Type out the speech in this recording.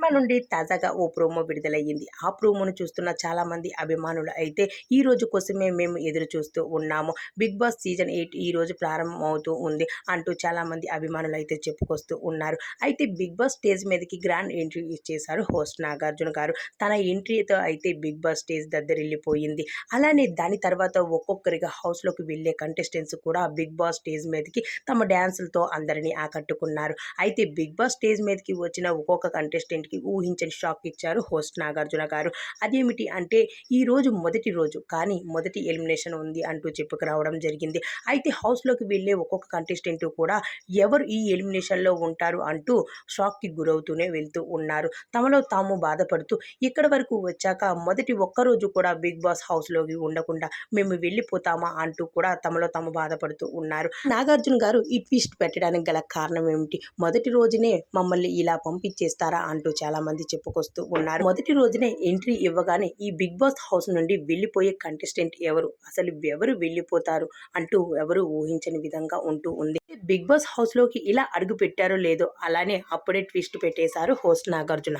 శర్మ నుండి తాజాగా ఓ ప్రోమో విడుదలయ్యింది. ఆ ప్రోమోను చూస్తున్న చాలా మంది అభిమానులు అయితే ఈ రోజు కోసమే మేము ఎదురు చూస్తూ ఉన్నాము. బిగ్ బాస్ సీజన్ ఎయిట్ ఈ రోజు ప్రారంభం అవుతూ ఉంది అంటూ చాలా మంది అభిమానులు అయితే చెప్పుకొస్తూ ఉన్నారు. అయితే బిగ్ బాస్ స్టేజ్ మీదకి గ్రాండ్ ఎంట్రీ ఇచ్చేశారు హోస్ట్ నాగార్జున గారు. తన ఎంట్రీతో అయితే బిగ్ బాస్ స్టేజ్ దగ్గరెళ్ళిపోయింది అలానే దాని తర్వాత ఒక్కొక్కరిగా హౌస్లోకి వెళ్ళే కంటెస్టెంట్స్ కూడా బిగ్ బాస్ స్టేజ్ మీదకి తమ డ్యాన్సులతో అందరినీ ఆకట్టుకున్నారు. అయితే బిగ్ బాస్ స్టేజ్ మీదకి వచ్చిన ఒక్కొక్క కంటెస్టెంట్ కంటెస్టెంట్కి ఊహించని షాక్ ఇచ్చారు హోస్ట్ నాగార్జున గారు. అదేమిటి అంటే ఈ రోజు మొదటి రోజు కానీ మొదటి ఎలిమినేషన్ ఉంది అంటూ చెప్పుకురావడం జరిగింది. అయితే హౌస్లోకి వెళ్ళే ఒక్కొక్క కంటెస్టెంట్ కూడా ఎవరు ఈ ఎలిమినేషన్లో ఉంటారు అంటూ షాక్కి గురవుతూనే వెళ్తూ ఉన్నారు. తమలో తాము బాధపడుతూ ఇక్కడ వరకు వచ్చాక మొదటి ఒక్కరోజు కూడా బిగ్ బాస్ హౌస్లోకి ఉండకుండా మేము వెళ్ళిపోతామా? అంటూ కూడా తమలో తాము బాధపడుతూ ఉన్నారు. నాగార్జున గారు ఈ ట్విస్ట్ పెట్టడానికి గల కారణం ఏమిటి? మొదటి రోజునే మమ్మల్ని ఇలా పంపించేస్తారా? అంటూ చాలా మంది చెప్పుకొస్తూ ఉన్నారు. మొదటి రోజునే ఎంట్రీ ఇవ్వగానే ఈ బిగ్ బాస్ హౌస్ నుండి వెళ్ళిపోయే కంటెస్టెంట్ ఎవరు? అసలు ఎవరు వెళ్ళిపోతారు? అంటూ ఎవరు ఊహించని విధంగా ఉంటూ ఉంది. బిగ్ బాస్ హౌస్లోకి ఇలా అడుగు పెట్టారో లేదో అలానే అప్పుడే ట్విస్ట్ పెట్టేశారు హోస్ట్ నాగార్జున.